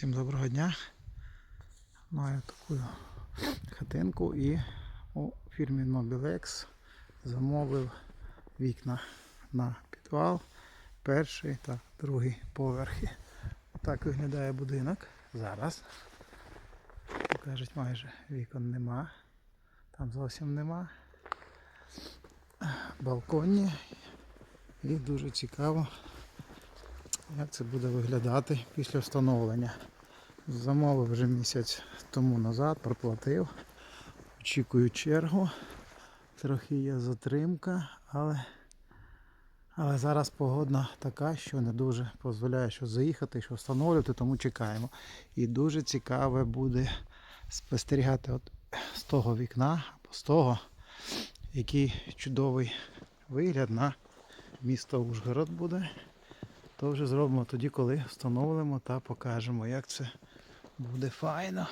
Всім доброго дня. Маю таку хатинку і у фірмі Mobilex замовив вікна на підвал, перший та другий поверхи. Так виглядає будинок зараз. Кажуть, майже вікон нема. Там зовсім нема. Балконні. І дуже цікаво, як це буде виглядати після встановлення. Замовив вже місяць тому назад, проплатив. Очікую чергу. Трохи є затримка, але, але зараз погодна така, що не дуже дозволяє що заїхати, що встановлювати, тому чекаємо. І дуже цікаве буде спостерігати от з того вікна або з того, який чудовий вигляд на місто Ужгород буде. То вже зробимо тоді, коли встановимо та покажемо, як це буде файно.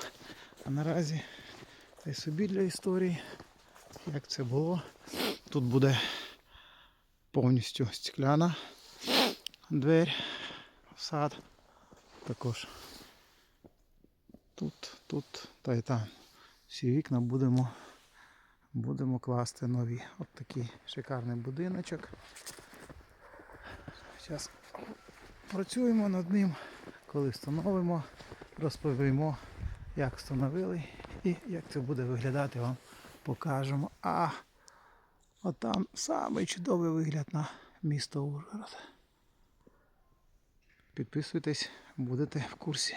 А наразі та й собі для історії, як це було. Тут буде повністю стекляна двері в сад. Також тут, тут та й там. Всі вікна будемо, будемо класти нові. От такий шикарний будиночок. Зараз працюємо над ним, коли встановимо, розповімо, як встановили і як це буде виглядати, вам покажемо. А от там самий чудовий вигляд на місто Ужгород. Підписуйтесь, будете в курсі.